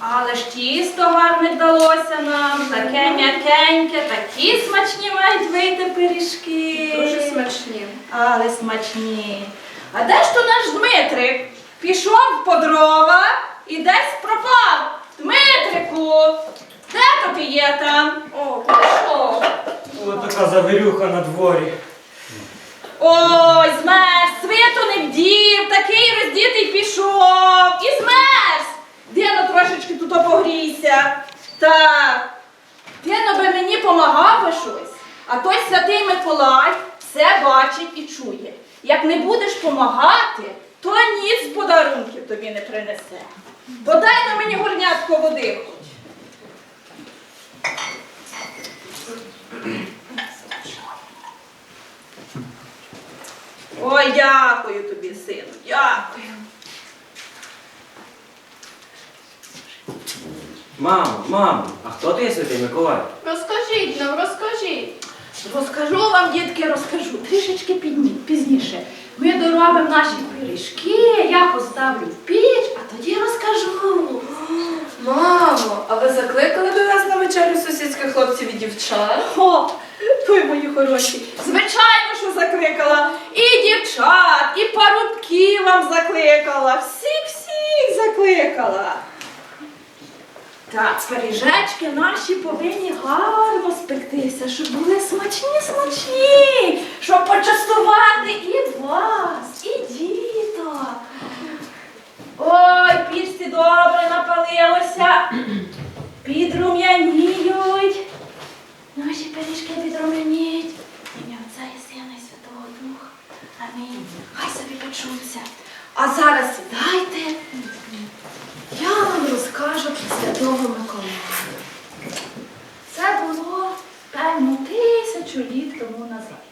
Але ж тісто гарне вдалося нам, таке м'якеньке, такі смачні мають вийти пиріжки. Дуже смачні. Але смачні. А де ж то наш Дмитрик? Пішов по дрова і десь пропав. Дмитрику, де то ти є там? О, пішов. Ось така завірюха на дворі. Ой, змерз, світу не вдів, такий роздітий пішов. І змерз. Дино трошечки тут погрійся. Так. Дино би мені помагав би щось, а той святий Миколай все бачить і чує. Як не будеш помагати, то ніц подарунків тобі не принесе. Подай на мені горнятко води хоч. Ой, дякую тобі, сину, дякую. Мамо, мамо, а хто ти є святий Миколай? Розкажіть нам, розкажіть. Розкажу вам, дітки, розкажу. Трішечки підні, пізніше. Ми доробимо наші пиріжки, я поставлю в піч, а тоді розкажу. Мамо, а ви закликали до нас на вечерю сусідських хлопців і дівчат? О, ви мої хороші. Звичайно, що закликала. І дівчат, і парубків вам закликала. Всіх-всіх закликала. Так, пиріжечки наші повинні гарно спектися, щоб були смачні, смачні, щоб почастувати і вас, і діток. Ой, пічці добре напалилося, підрум'яніють. Наші пиріжки підрум'яніють. Ім'я Отця і Сина і Святого Духа. Амінь. Хай собі почуться. А зараз сідайте. Я вам розкажу про Святого Миколая. Це було, певно, тисячу літ тому назад.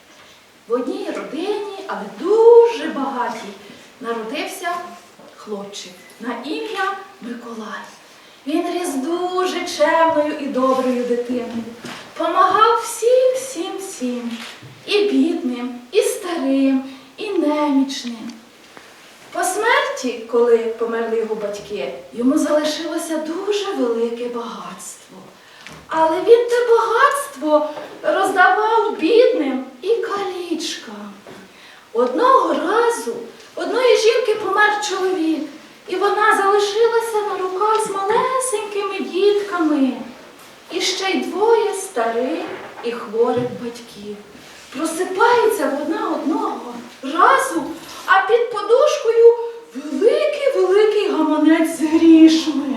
В одній родині, але дуже багатій, народився хлопчик на ім'я Миколай. Він ріс дуже чемною і доброю дитиною. Помагав всім, всім, всім. І бідним, і старим, і немічним. По смерті, коли померли його батьки, йому залишилося дуже велике багатство. Але він те багатство роздавав бідним і калічкам. Одного разу одної жінки помер чоловік, і вона залишилася на руках з малесенькими дітками. І ще й двоє старих і хворих батьків. Просипається вона одного разу, а під подушкою великий-великий гаманець з грішми.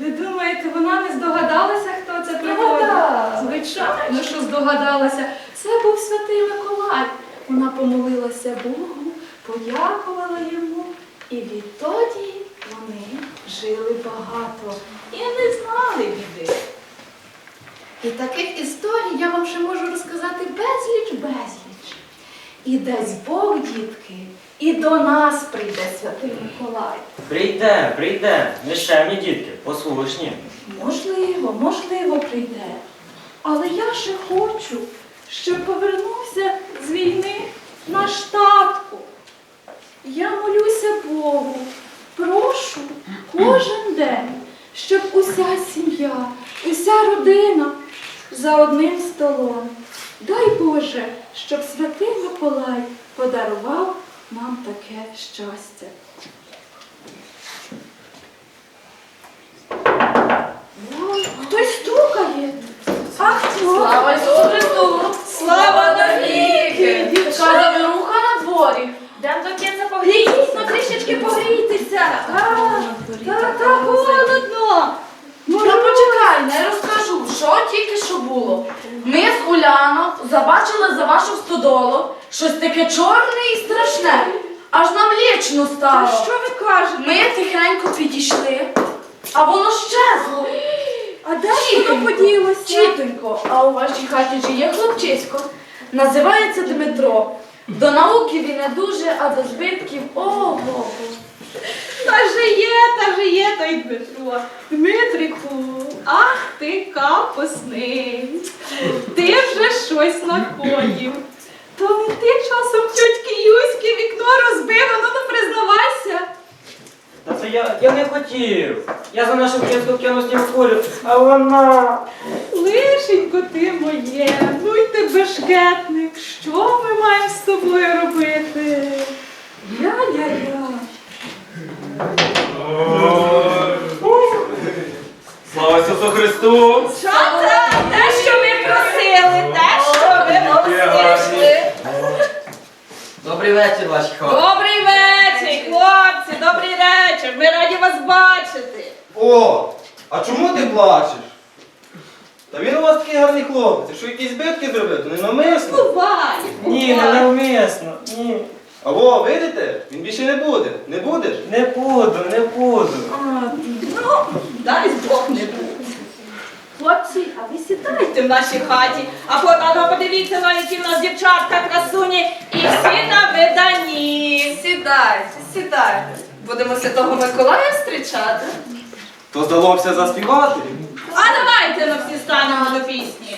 Ви думаєте, вона не здогадалася, хто це? Здогадалась. Звичайно, що здогадалася. Це був святий Миколай. Вона помолилася Богу, подякувала йому, і відтоді вони жили багато і не знали біди. І таких історій я вам ще можу розказати безліч, безліч. І дасть Бог, дітки, і до нас прийде святий Миколай. Прийде, прийде. Нещемні дітки, послушні. Можливо, можливо, прийде. Але я ще хочу, щоб повернувся з війни наш татко. Я молюся Богу, прошу кожен день, щоб уся сім'я, уся родина за одним столом. Дай Боже, щоб святий Миколай подарував нам таке щастя. Ой, Хтось стукає. А хто? Слава Ісусу Христу! Слава навіки! Така завіруха на дворі. Дам до кінця погрійтеся, трішечки погрійтеся. Так, так, так, холодно. Ну почекай, не розкажу, що тільки що було. Ми з Уляно забачили за вашу стодолу щось таке чорне і страшне. Аж нам лічно Та стало. що ви кажете? Ми тихенько підійшли, а воно щезло. А де ж воно поділося? Чітонько, а у вашій хаті ж є хлопчисько. Називається Дмитро. До науки він не дуже, а до збитків ого. Та же є, та же є той Дмитро. Дмитрику, ах ти капосний. Ти вже щось находів. То не ти часом тьотьки Юськи вікно розбила, ну ну признавайся. Та це я, я не хотів. Я за нашу кіно кіності хворю, а вона. Лишенько ти моє, ну й ти бешкетник, що ми маємо з тобою робити? Я-я-я. Слава Ісусу Христу! Що це? Те, що ми просили, те, що ви просили. Добрий вечір, ваші хлопці. Добрий вечір, хлопці, добрий вечір. Ми раді вас бачити. О, а чому ти плачеш? Та він у вас такий гарний хлопець, що якісь збитки зробив, то не навмисно. Бувай. Ні, не навмисно. Ні. Або, видите, він більше не буде. Не будеш? Не буду, не буду. Ну, дай Бог не буде. Хлопці, а ви сідайте в нашій хаті, а потім подивіться на які в нас дівчатка красуні і всі на виданні. Сідайте, сідайте. Будемо Святого Миколая зустрічати. То здалося заспівати. А давайте ми всі станемо до пісні.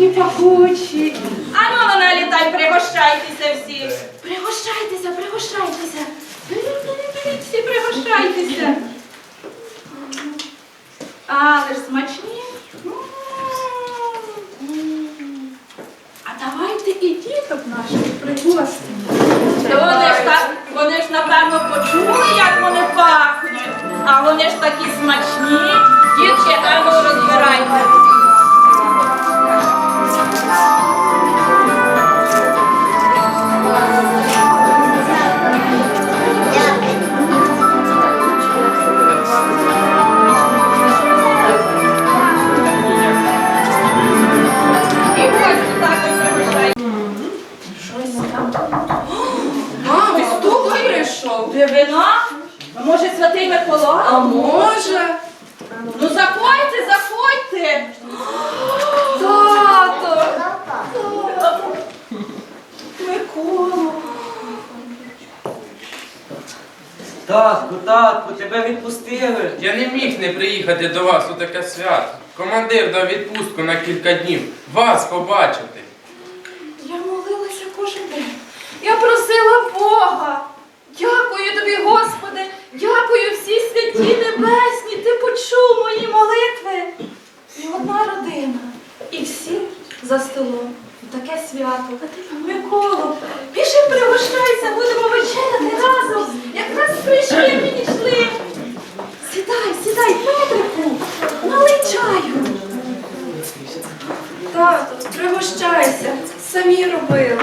А пахучі. А ну, ну, налітай, пригощайтеся всі. Пригощайтеся, пригощайтеся. Беріть, всі пригощайтеся. Але ж смачні. А давайте і діток наших пригостимо. Вони ж так, вони ж напевно почули, як вони пахнуть. А вони ж такі смачні. Дітки, а ну розбирайте. А може святий Миколай? А може? Ну заходьте, заходьте. школу. Татку, татку, тебе відпустили. Я не міг не приїхати до вас у таке свято. Командир дав відпустку на кілька днів. Вас побачити. Я молилася кожен день. Я просила Бога. Дякую тобі, Господи, дякую всій святі небесні. Ти почув мої молитви. І одна родина, і всі за столом таке свято. Миколо, піше пригощайся, будемо вечеряти разом. Якраз прийшли підійшли. Сідай, сідай, Петрику, налий чаю. Тато, пригощайся, самі робили.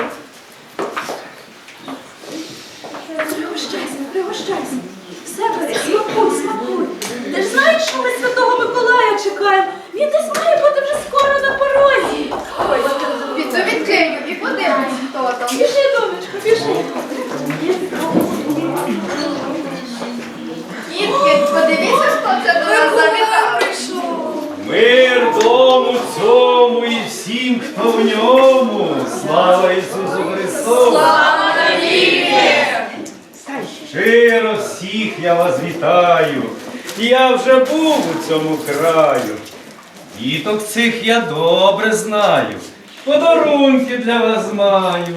Цих я добре знаю. Подарунки для вас маю.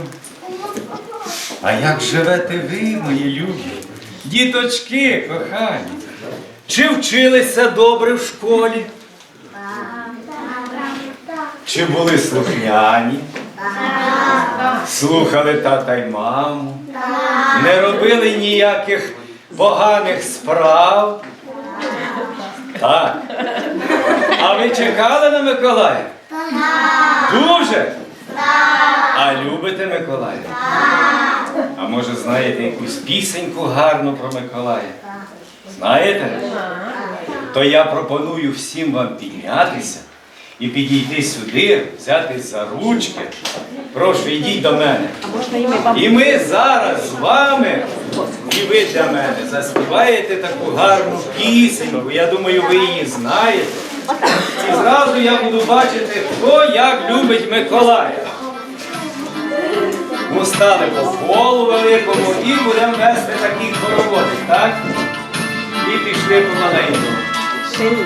А як живете ви, мої любі? Діточки кохані? Чи вчилися добре в школі? Чи були слухняні? Слухали тата й маму? Не робили ніяких поганих справ? Так. А ви чекали на Миколая? Дуже? А любите Миколая? А може знаєте якусь пісеньку гарну про Миколая? Знаєте? То я пропоную всім вам піднятися і підійти сюди, взятись за ручки. Прошу, йдіть до мене. І ми зараз з вами, і ви для мене заспіваєте таку гарну пісеньку. Я думаю, ви її знаєте. І зразу я буду бачити, хто як любить Миколая. Ну, стали по колу великому і будемо вести такі хороводи, так? І пішли помаленьку. Тому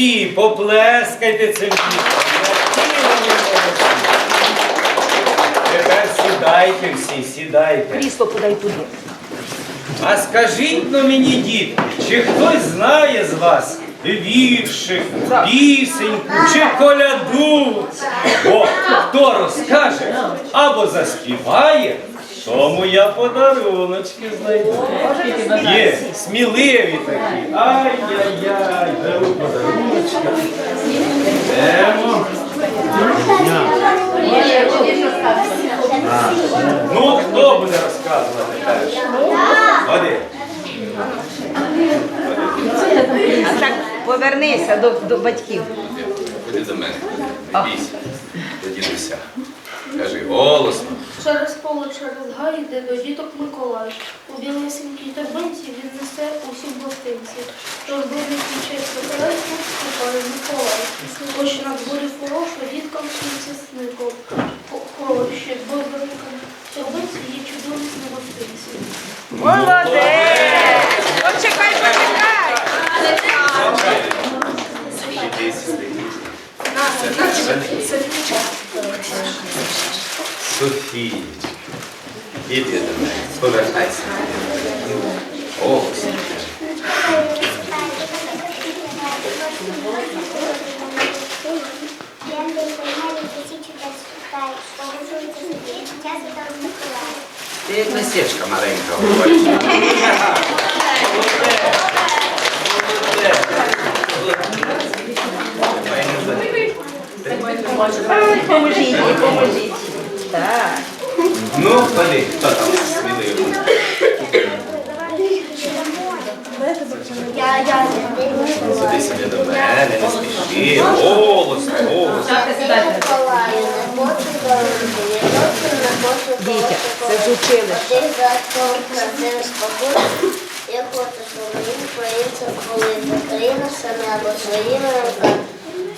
Молодці! Поплескайте цим дітям. Які вони молодці. Тепер сідайте всі, сідайте. Крісло подай туди. А скажіть ну мені, дітки, чи хтось знає з вас віршик, пісеньку чи коляду? Бо хто розкаже або заспіває, тому я подаруночки знайду. Є, сміливі такі. Ай-яй-яй, беру подаруночки. Йдемо. Ну, хто буде розказувати перший? Один. А так повернися до, до батьків. Ходи до мене. Бійся. До дідуся. Кажи голосно. Через поле, через гай йде до діток Миколай. У білесенькій торбинці він несе усі гостинці. Тож близький честь Петреску ступає Миколай. Ось на дворі хороша, діткам світі сников. Хороші, бо в торбинці є чудовісні гостинці. Молодець! Почекай, почекай! Іди сюди. Софія. Іди до мене, повертайся. О, ти як лисичка маленька говориш. Ну, ходи, хто там я, Сиди собі до мене, не спіши. Голосно, голосно. Дітя, це з училища. Я хочу, щоб мені українцям коли Україна саме або своїми руками,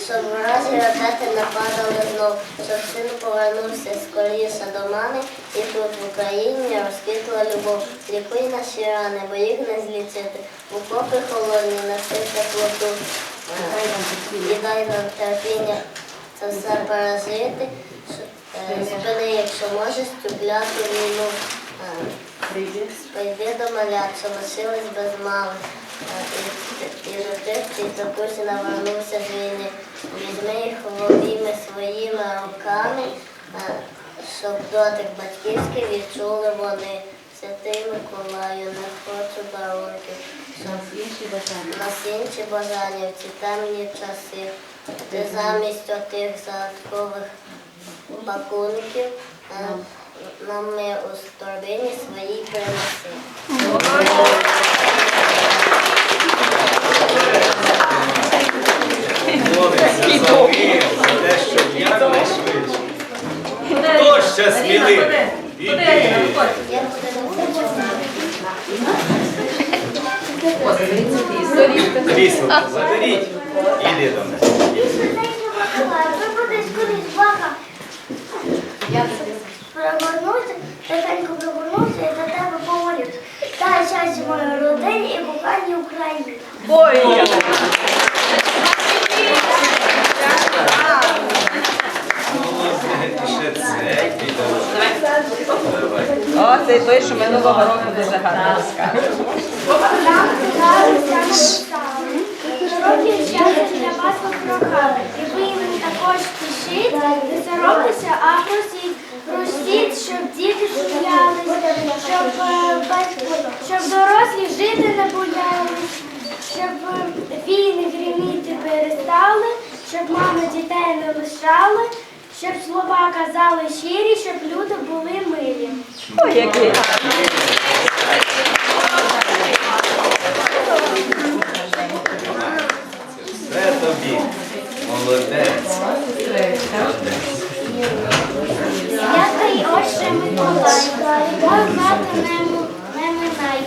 щоб вразі ракети нападали знов, щоб син повернувся скоріше до мами, і тут в Україні розквітла любов. Лікуй наші рани, бо їх не злічити. В окопи холодні, неси теплоту. І дай нам терпіння це все пережити. Е, Спини, якщо можеш, цю війну. Е, Прийди до малят, що лишились без мами. Е, І, і жити і також навернувся з війни. Візьми їх в обійми своїми руками, е, щоб дотик батьківський відчули вони. Святий Миколаю, не хочу дарувати, щоб нас інші бажання в ці темні часи. Ти замість отих загадкових пакунків е, нам ми у торбині своїй принеси. Якнайшвидше. Хто ще сміливий? Іди. Крісло заберіть. Іди до мене. Виходи скоріш, баха. Прогорнуся, тихенько прогорнуся і до тебе помолюсь. Дай щастя моїй родині і коханій Україні. Ой, це що минулого року дуже гарно розказував. І для вас попрохали. І ви мені також пишіть, не соромтеся, а просіть. Просіть, щоб діти сміялися, щоб, е, батьки- щоб дорослі жити не боялись, щоб е, війни гриміти перестали, щоб мами дітей не лишали, щоб слова казали щирі, щоб люди були милі. Ой, який гарний. Це тобі. Молодець. Святий Отче Миколай, не, м- не минай.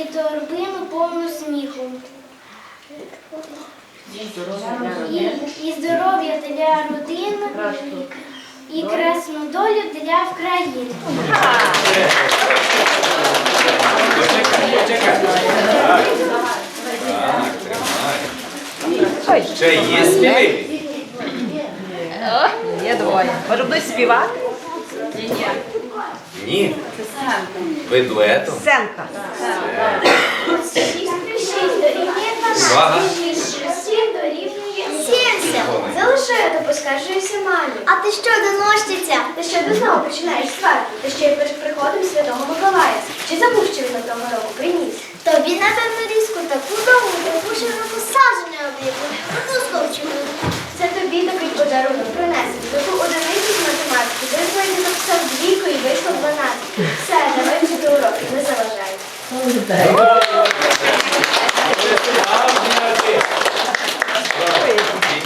І торбину повну сміху. І, здоров'я для родини, і красну долю для України. Ще є сміливі? Є двоє. Може будуть співати? Ні. Ви дуетом? Дорівнює Увага. Я то поскаржуюся мамі. А ти що, доносчиця? Ти що ти знову починаєш сварки? Ти ще й перед приходом Святого Миколая. Чи забув, що він того року приніс? Тобі напевно різку таку довгу, таку широку сажу не обліку. Одну стовчину. Це тобі такий подарунок принесений. Таку одиницю з математики. Ти сьогодні написав двійку і вийшло 12. Все, давай вчити уроки, не заважай.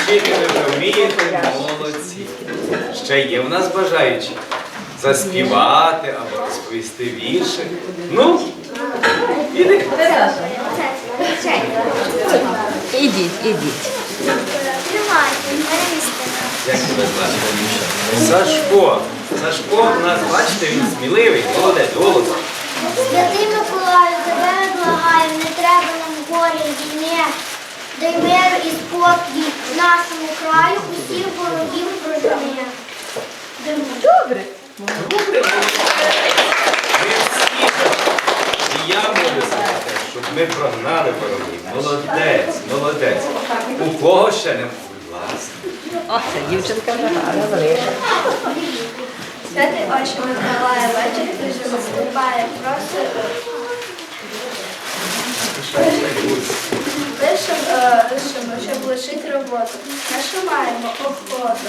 Дівчини ви вмієте, молодці. Ще є в нас бажаючі заспівати або розповісти віршик. Ну, іди. Ідіть, ідіть. Тримайте. Як тебе звати? Сашко. Сашко в нас, бачите, він сміливий, молодець, голос. Святий Миколаю, тебе благаю, не треба нам горі війни. дай мир і спокій нашому краю, усіх ворогів прожени. Добре. Ви всі, і я молюся за те, щоб ми прогнали ворогів. Молодець, молодець. У кого ще не ласка. О, це дівчинка гарна залишила. Святий Отче Миколая, вечір дуже наступає, просто пишемо, пишемо, щоб лишити роботу. Нашу маємо охоту.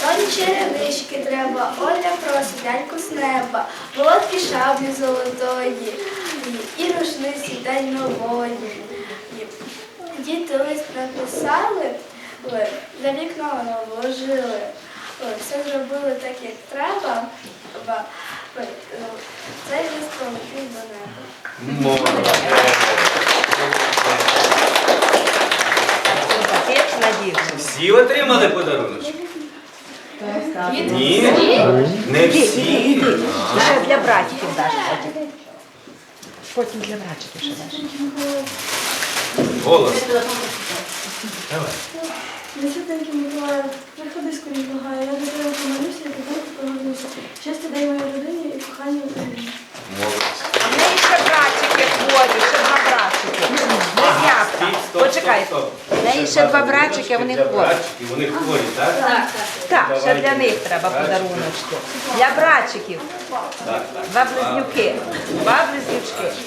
Сонні черевички треба, Оля просить ляльку з неба, володки шаблі золотої, і рушниці день нової. Діти лист написали, ви, за вікно вложили. Ой, Все зробили так, як треба. Ба- ой, е, Цей до неба. Дівчинка. Всі отримали подарунок? Ні? Не всі. Ще для братиків даш потім. Потім для братиків ще даш. Голос. Давай. Святенький Миколаю, приходи скоріш благаю, я до тебе помолюся і тебе повернуся. Щастя дай моїй родині і коханій Україні. А в неї ще братики ходять, ще два братики. Близнятка. Почекай. В неї ще два братики, вони хворі. Вони хворі, так? Так, ще для них треба подаруночки. Для братчиків. Так, так. Два близнюки. Два близнючки.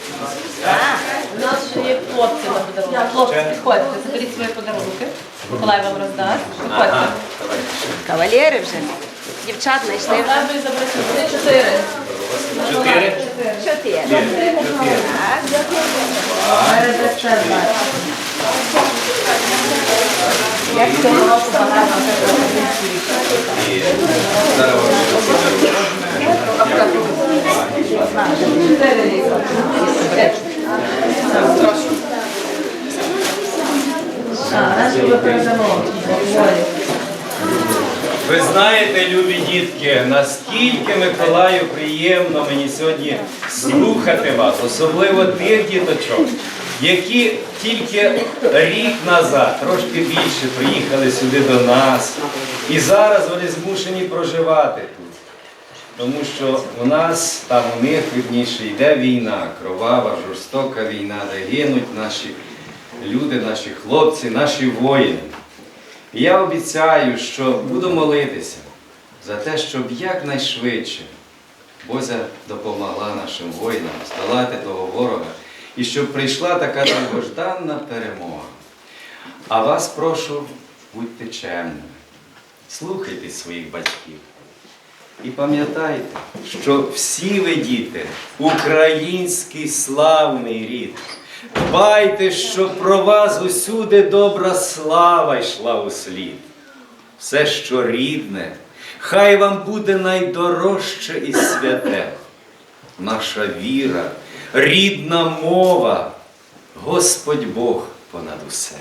Так. У нас ще є хлопці на подарунок. Хлопці, підходьте, заберіть свої подарунки. Миколай вам роздасть. Ага, давай. Кавалєри вже. Дівчат знайшли вже. Це чотири. Чотири. Чотири. Чотири. Чотири. Як це? І зараз Ви знаєте, любі дітки, наскільки Миколаю приємно мені сьогодні слухати вас, особливо тих діточок, які тільки рік назад, трошки більше, приїхали сюди до нас. І зараз вони змушені проживати тут. Тому що у нас, там у них вірніше, йде війна, кровава, жорстока війна, де гинуть наші люди, наші хлопці, наші воїни. І я обіцяю, що буду молитися за те, щоб якнайшвидше Бозя допомогла нашим воїнам здолати того ворога і щоб прийшла така довгожданна перемога. А вас прошу, будьте чемними, слухайте своїх батьків. І пам'ятайте, що всі ви діти, український славний рід. Дбайте, щоб про вас усюди добра слава йшла у слід. Все, що рідне, хай вам буде найдорожче і святе. Наша віра, рідна мова, Господь Бог понад усе.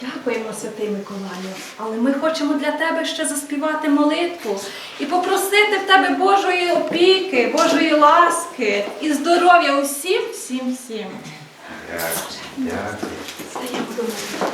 Дякуємо, Святий Миколаю, але ми хочемо для тебе ще заспівати молитву і попросити в тебе Божої опіки, Божої ласки і здоров'я усім, всім, всім. Дякую. Стаємо до молитви.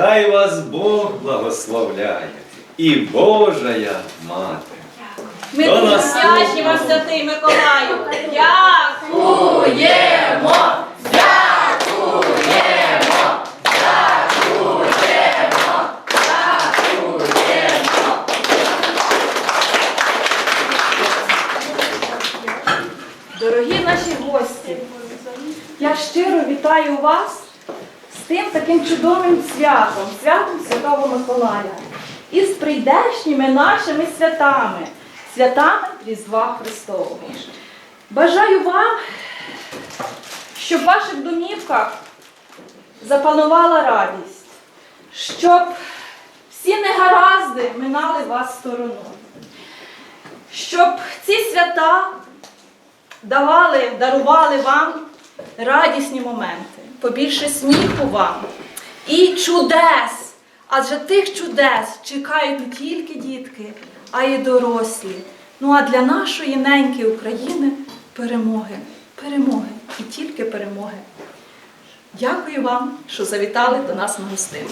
Хай вас Бог благословляє і Божая мати. Ми До дуже нас. вдячні вам, святий Миколаю. Дякуємо! Дорогі наші гості, я щиро вітаю вас тим таким чудовим святом, святом Святого Миколая, і з прийдешніми нашими святами, святами Різдва Христового. Бажаю вам, щоб в ваших домівках запанувала радість, щоб всі негаразди минали вас стороною, щоб ці свята давали, дарували вам радісні моменти, побільше сміху вам і чудес. Адже тих чудес чекають не тільки дітки, а й дорослі. Ну а для нашої неньки України перемоги, перемоги і тільки перемоги. Дякую вам, що завітали до нас на гостину.